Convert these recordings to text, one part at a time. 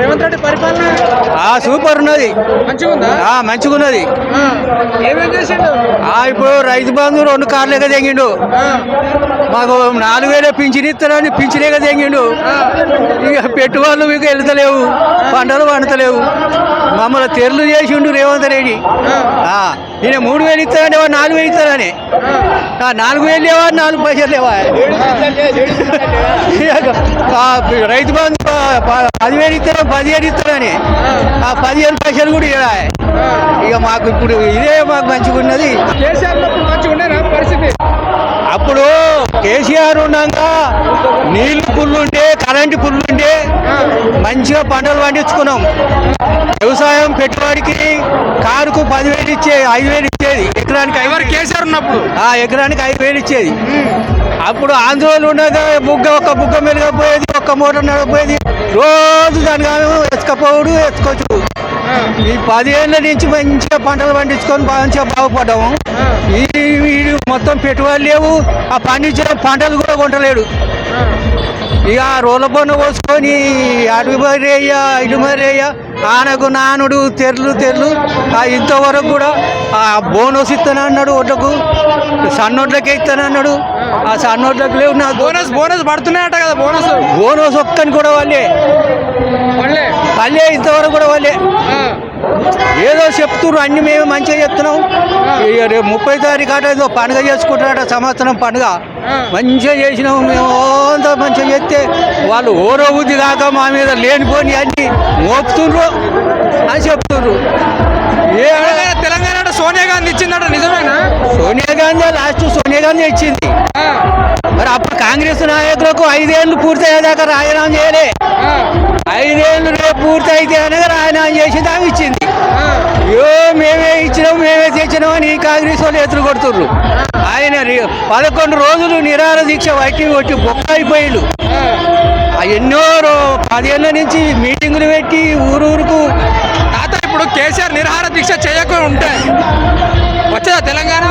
రేవంత్ రెడ్డి పరిపాలన? సూపర్ ఉన్నది. మంచిగా ఉన్నది ఏమేం చేసిండు? ఇప్పుడు రైతు బంధు రెండు కార్లేక తెంగిండు. మాకు నాలుగు వేల పింఛన్ ఇస్తారని పింఛనేక తెంగిండు. ఇక పెట్టుబడులు మీకు వెళ్తలేవు పంటలు పండుతలేవు. మమ్మల్ని తెరలు చేసిండు రేవంత్ రెడ్డి. ఈయన మూడు వేలు ఇస్తారంటే వాడు నాలుగు వేలు ఇస్తారని ఆ, నాలుగు వేలు లేవా నాలుగు పైసలు లేవా? రైతు బంధు పదివేలు ఇస్తారా పదిహేను ఇస్తారని ఆ పదిహేను పైసలు కూడా ఇవ్వడా ఇక మాకు ఇప్పుడు ఇదే మాకు మంచిగా ఉన్నది. అప్పుడు కేసీఆర్ ఉండగా నీళ్ళు పుల్లుండే కరెంటు పుల్లుండే మంచిగా పంటలు పండించుకున్నాం. వ్యవసాయం పెట్టుబడికి కారుకు పదివేలు ఇచ్చే ఐదు వేలు ఇచ్చేది. ఎకరానికి ఎవరు కేసీఆర్ ఉన్నప్పుడు? ఆ ఎకరానికి ఐదు వేలు ఇచ్చేది. అప్పుడు ఆంధ్రోలు ఉండగా బుగ్గ ఒక బుగ్గ మెరుగపోయేది ఒక్క మూట నడపోయేది రోజు దాని ఎత్తుకపోవడు ఎత్తుకోవచ్చు. ఈ పదిహేళ్ళ నుంచి మంచిగా పంటలు పండించుకొని మంచిగా బాగుపడ్డాము. ఈ వీడు మొత్తం పెట్టుబడులు లేవు ఆ పండించిన పంటలు కూడా కొంటలేడు. ఇక రోల బొన్న పోసుకొని అటు మరేయ ఇటు మరేయ ఆనకు నానుడు తెర్లు తెర్లు. ఆ ఇంతవరకు కూడా ఆ బోనస్ ఇస్తానన్నాడు ఒడ్లకు సన్నోట్లకే ఇస్తానన్నాడు ఆ సన్నోట్లకు లేవు నా బోనస్ బోనస్ పడుతున్నాయట కదా బోనస్. బోనస్ ఒక్కని కూడా వాళ్ళే మళ్ళీ వాళ్ళే ఇంతవరకు కూడా వాళ్ళే చెప్తున్నారు అన్ని మేము మంచిగా చెప్తున్నాం. రేపు ముప్పై తారీఖు అట ఏదో పండుగ చేసుకుంటారట సంవత్సరం పండుగ. మంచిగా చేసినాము మేము అంతా మంచిగా చేస్తే వాళ్ళు ఓరో బుద్ధి కాక మా మీద లేనిపోని అన్ని మోపుతుండ్రు అని చెప్తుండ్రు ఏ తెలంగాణ సోనియా గాంధీ ఇచ్చిందట నిజమేనా? సోనియా గాంధీ లాస్ట్ సోనియా గాంధీ ఇచ్చింది. మరి అప్పుడు కాంగ్రెస్ నాయకులకు ఐదేళ్ళు పూర్తయ్యేదాకా రాజీనామా చేయలే. ఐదేళ్ళు రేపు పూర్తి అయితే అనగా రాజీనామా చేసింది ఆమె ఇచ్చింది. అయ్యో మేమే ఇచ్చినాం మేమే తెచ్చినాం అని ఈ కాంగ్రెస్ వాళ్ళు ఎదురు కొడుతుర్రు. ఆయన పదకొండు రోజులు నిరార దీక్ష వట్టి కొట్టి బొక్క అయిపోయిండు ఆ ఎన్నో పదేళ్ళ నుంచి మీటింగులు పెట్టి ఊరూరుకు తాత ఇప్పుడు కేసీఆర్ నిరాహార దీక్ష చేయకుండా ఉంటే వచ్చేదా తెలంగాణ?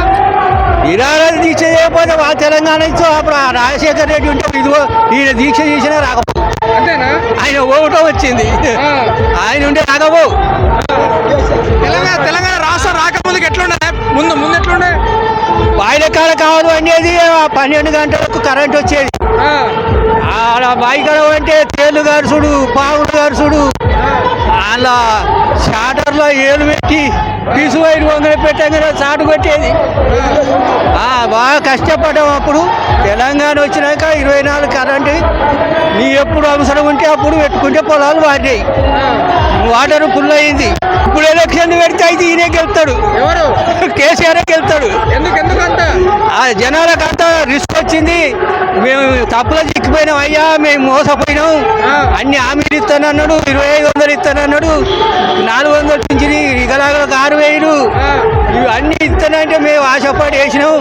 నిరార దీక్ష చేయకపోతే వాళ్ళ తెలంగాణ ఇచ్చో అప్పుడు ఆ రాజశేఖర రెడ్డి ఉంటే ఇదిగో ఈయన దీక్ష చేసినా రాకపో. అంతేనా? ఆయన ఓటో వచ్చింది. ఆ. ఆయన ఉంటే రాకపో. కాడ కావాలి అనేది పన్నెండు గంటలకు కరెంట్ వచ్చేది. ఆడ బాయికడ అంటే తేలు గరుసుడు పావులు గరుసుడు అలా షాటర్లో ఏలు పెట్టి పీసు వైరు వంగలు పెట్టగానే చాటు కొట్టేది. ఆ, బాగా కష్టపడ్డాం అప్పుడు. తెలంగాణ వచ్చినాక ఇరవై నాలుగు కరెంటు. నీ ఎప్పుడు అవసరం ఉంటే అప్పుడు పెట్టుకుంటే పొలాలు వాడినాయి. వాటర్ ఫుల్ అయింది. ఇప్పుడు ఎలక్షన్ పెడితే అయితే ఈయనే గెలుతాడు ఎవరు? కేసీఆర్ జనాలకు అంతా రిస్క్ వచ్చింది. మేము తప్పులో చిక్కిపోయినాం అయ్యా మేము మోసపోయినాం. అన్ని హామీలు ఇస్తానన్నాడు ఇరవై ఐదు వందలు ఇస్తానన్నాడు నాలుగు వందలు పింఛని ఇగలాగలకు ఆరు వేలు. అన్ని ఇస్తానంటే మేము ఆశపడి వేసినాం.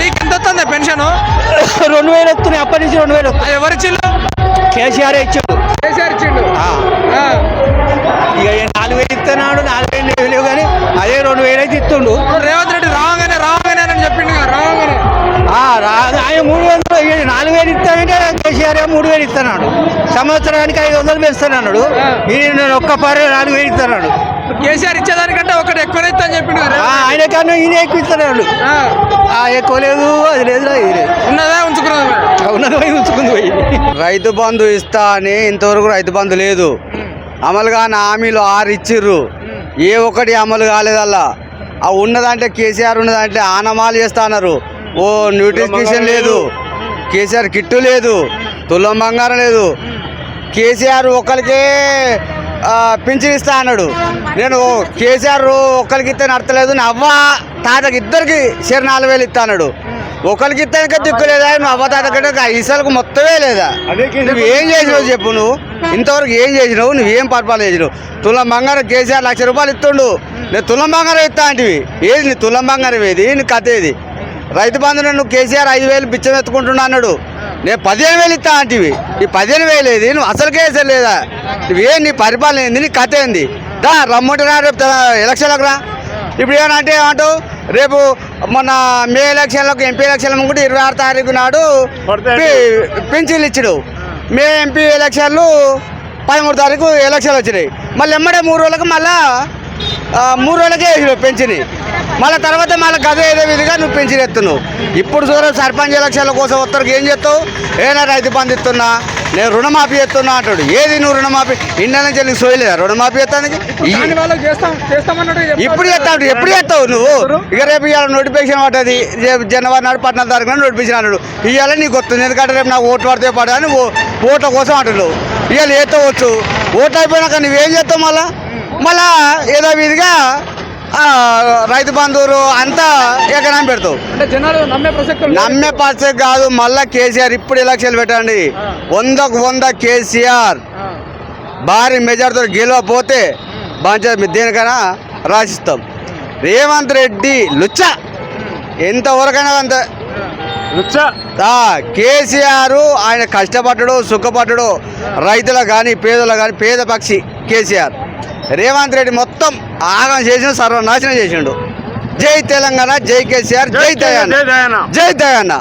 నీకు ఎంత వస్తుంది పెన్షన్? రెండు వేలు వస్తున్నాయి అప్పటి నుంచి రెండు వేలు ఎవరి చిల్లు కేసీఆర్ ఇచ్చాడు. కేసీఆర్ ఇచ్చిండు. ఇక నాలుగు వేలు ఇస్తున్నాడు నాలుగు వేలు లేవు కానీ అదే రెండు వేలు అయితే ఇస్తుండు. రేవంత్ మూడు ఈయన నాలుగు వేలు ఇస్తానంటే కేసీఆర్ మూడు వేలు ఇస్తున్నాడు. సంవత్సరానికి ఐదు వందలు పెంచుతున్నాడు. ఈయన నేను ఒక్క పరే నాలుగు వేలు ఇస్తున్నాడు. కేసీఆర్ ఇచ్చేదానికంటే ఒకటి ఎక్కువ అని చెప్పిండు ఆయన కన్నా ఈయన ఎక్కువ ఇస్తున్నాడు. ఆ, ఆ, ఎక్కువ లేదు అది లేదు ఇది లేదు ఉన్నదా ఉంచుకున్నదా? మరి? ఉన్నది పోయి ఉంచుకుంది పోయి. రైతు బంధు ఇస్తా అని ఇంతవరకు రైతు బంధు లేదు. అమలు కాని హామీలు ఆరు ఇచ్చిర్రు. ఏ ఒక్కటి అమలు కాలేదల్లా. ఆ ఉన్నదంటే కేసీఆర్ ఉన్నదంటే ఆనమాలు చేస్తా అన్నారు. ఓ న్యూట్రిఫికేషన్ లేదు. కేసీఆర్ కిట్టు లేదు. తులం బంగారం లేదు. కేసీఆర్ ఒకరికే పింఛన్ ఇస్తా అన్నాడు. నేను కేసీఆర్ ఒక్కరికి ఇస్తే నడతలేదు నా అవ్వ తాతకి ఇద్దరికి షేర్ నాలుగు వేలు ఇస్తా అన్నాడు. ఒకరికి ఇస్తానికే దిక్కు లేదా? నువ్వు అవ్వ తాత కంటే ఇసలకు మొత్తమే లేదా? నువ్వు ఏం చేసినావు చెప్పు నువ్వు? ఇంతవరకు ఏం చేసినావు? నువ్వేం పరిపాలన చేసినావు? తులం బంగారం కేసీఆర్ లక్ష రూపాయలు ఇస్తుండు. నేను తులం బంగారం ఇస్తా అంటివి. ఏది నీ తులం బంగారం ఏది? నీ కథ ఏది? రైతు బంధువులు నువ్వు కేసీఆర్ ఐదు వేలు బిచ్చం ఎత్తుకుంటున్నా అన్నాడు. నేను పదిహేను వేలు ఇస్తా అంటివి. ఈ పదిహేను వేలు ఏది? నువ్వు అసలు కేసీఆర్ లేదా? నువ్వేం నీ పరిపాలన ఏంది? నీ కథ ఏంది? దా రమ్మంటున్నా రేపు ఎలక్షన్లకు రా. ఇప్పుడు ఏమంటే? ఏమంటావు రేపు మొన్న మే ఎలక్షన్లకు ఎంపీ ఎలక్షన్ల కూడా ఇరవై ఆరు తారీఖు నాడు పి- పింఛన్లు ఇచ్చాడు. మే ఎంపీ ఎలక్షన్లు పదమూడు తారీఖు ఎలక్షన్లు వచ్చినాయి. మళ్ళీ ఎమ్మడే మూడు రోజులకు మళ్ళా మూడు రోజులకే వేసినావు పెంచిని. మళ్ళీ తర్వాత మళ్ళీ గదే ఏదో విధిగా నువ్వు పెంచిన ఎత్తున్నావు ఇప్పుడు చూడ సర్పంచ్ ఎలక్షన్ల కోసం ఉత్తరకు ఏం చేస్తావు? ఏనా రైతు బంధు ఇస్తున్నా? నేను రుణమాఫీ ఎత్తున్నా అంటాడు. ఏది నువ్వు రుణమాఫీ? ఇండియా నుంచి నీకు సోయలేదా? రుణమాఫీ ఎత్తానికి ఇప్పుడు. చేస్తావు ఎప్పుడు చేస్తావు నువ్వు? ఇక రేపు ఇవాళ నోటిఫికేషన్ పడ్డది. రేపు జనవరి నాడు పద్నాలుగు తారీఖున నోటిఫికేషన్ అన్నాడు. ఇవాళ నీకు వస్తుంది. ఎందుకంటే రేపు నాకు ఓటు పడితే పడదా అని ఓ- ఓట్ల కోసం అంటున్నావు. ఇవాళ ఏతవచ్చు ఓటు అయిపోయినాక నువ్వేం చేస్తావు మళ్ళా? మళ్ళా ఏదో విధిగా ఆ, రైతు బంధువులు అంతా ఎకరం పెడతావు. అంటే జనాలు నమ్మే పరిస్థితి కాదు మళ్ళా కేసీఆర్ ఇప్పుడు ఎలక్షన్లు పెట్టండి. వందకు వంద కేసీఆర్. భారీ మెజార్టీతో గెలవకపోతే బాగా దేనికైనా రాసిస్తాం. రేవంత్ రెడ్డి లుచ్చ. ఎంతవరకైనా అంత. ఆ, కేసీఆర్ ఆయన కష్టపడ్డాడు సుఖపడ్డాడు. రైతులకు కానీ పేదలకు కానీ పేద పక్షి కేసీఆర్. రేవంత్ రెడ్డి మొత్తం ఆగం చేసిన సర్వనాశనం చేసిండు. జై తెలంగాణ జై కేసీఆర్ జై దయాన్న జై దయాన్న